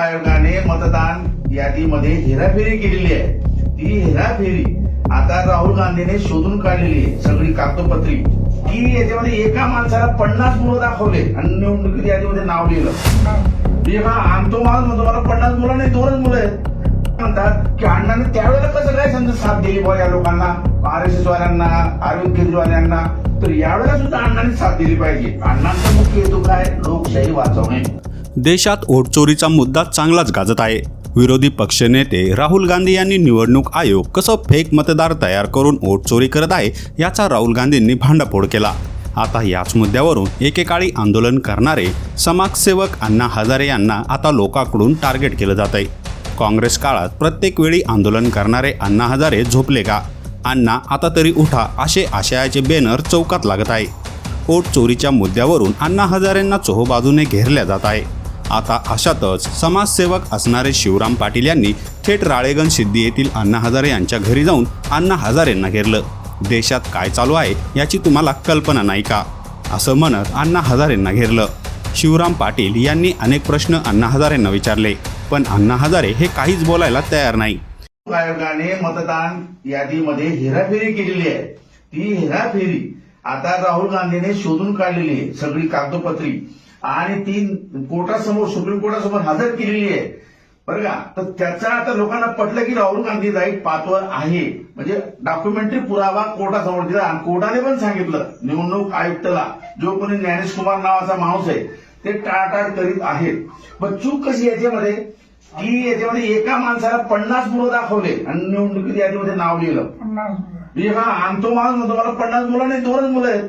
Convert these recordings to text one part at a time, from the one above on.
आयोगाने मतदान यादीमध्ये हेराफेरी केलेली आहे. ती हेराफेरी आता राहुल गांधीने शोधून काढलेली आहे. सगळी कागदोपत्री. की याच्यामध्ये एका माणसाला पन्नास मुलं दाखवले आणि निवडणुकीत यादीमध्ये नाव लिहिलं. हा आणतो माणूस म्हणतो मला पन्नास मुलं नाही दोनच मुलं आहेत. म्हणतात की अण्णाने त्यावेळेला कसं काय समजा साथ दिली बा या लोकांना? आर एस एस वाल्यांना अरविंद केजरीवाल्यांना. तर यावेळेला सुद्धा अण्णाने साथ दिली पाहिजे. अण्णांचा मुख्य हेतू काय? लोकशाही वाचवणे. देशात ओटचोरीचा मुद्दा चांगलाच गाजत आहे. विरोधी पक्षनेते राहुल गांधी यांनी निवडणूक आयोग कसं फेक मतदार तयार करून ओटचोरी करत आहे याचा राहुल गांधींनी भांडाफोड केला. आता याच मुद्द्यावरून एकेकाळी आंदोलन करणारे समाजसेवक अण्णा हजारे यांना आता लोकांकडून टार्गेट केलं जात आहे काँग्रेस काळात प्रत्येक वेळी आंदोलन करणारे अण्णा हजारे झोपले का? अण्णा आता तरी उठा असे आशयाचे बॅनर चौकात लागत आहे. पोट चोरीच्या मुद्द्यावरून अण्णा हजारेंना चोहोबाजूने घेरल्या जात आहे. आता अशातच समाजसेवक असणारे शिवराम पाटील यांनी थेट राळेगण सिद्धी येथील अण्णा हजारे यांच्या घरी जाऊन अण्णा हजारेंना घेरलं. देशात काय चालू आहे याची तुम्हाला कल्पना नाही का? असं म्हणत अण्णा हजारेंना घेरलं. शिवराम पाटील यांनी अनेक प्रश्न अण्णा हजारेंना विचारले पण अण्णा हजारे हे काहीच बोलायला तयार नाही. आयोगाने मतदान यादीमध्ये हेराफेरी केलेली आहे. ती हेराफेरी आता राहुल गांधीने शोधून काढलेली आहे सगळी कागदोपत्री. आणि ती कोर्टासमोर सुप्रीम कोर्टासमोर हजर केलेली आहे. बरं का? तर त्याचा आता लोकांना पटलं की राहुल गांधी राईट पाथवर आहे. म्हणजे डॉक्युमेंटरी पुरावा कोर्टासमोर दिला. आणि कोर्टाने पण सांगितलं निवडणूक आयुक्ताला जो कोणी ज्ञानेश कुमार नावाचा माणूस आहे ते टाळटाळ करीत आहेत. पण चूक कशी याच्यामध्ये? की याच्यामध्ये एका माणसाला पन्नास मुलं दाखवले आणि निवडणुकीत यादीमध्ये नाव लिहिलं. एका आणतो माणूस म्हणतो मला पन्नास मुलं नाही दोनच मुलं आहेत.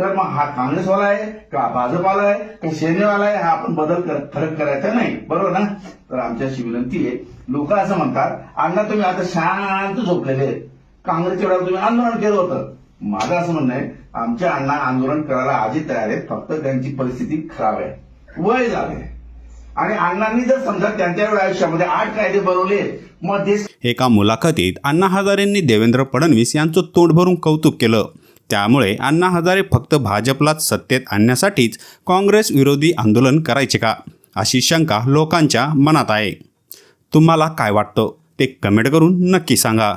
तर मग हा काँग्रेसवाला आहे का भाजपाला आहे का सेनेवाला आहे हा आपण बदल कर, फरक करायचा नाही. बरोबर ना? तर आमची अशी विनंती आहे लोक असं म्हणतात अण्णा तुम्ही आता शांत झोपलेले काँग्रेसच्या वेळेला तुम्ही आंदोलन केलं होतं. माझं असं म्हणणं आहे आमचे अण्णा आंदोलन करायला आजही तयार आहेत फक्त त्यांची परिस्थिती खराब आहे. वय झालंय. आणि अण्णांनी जर समजा त्यांच्या आयुष्यामध्ये आठ कायदे बनवले मग एका मुलाखतीत अण्णा हजारेंनी देवेंद्र फडणवीस यांचं तोंड भरून कौतुक केलं. त्यामुळे अण्णा हजारे फक्त भाजपलाच सत्तेत आणण्यासाठीच काँग्रेस विरोधी आंदोलन करायचे का? अशी शंका लोकांच्या मनात आहे. तुम्हाला काय वाटतं? ते कमेंट करून नक्की सांगा.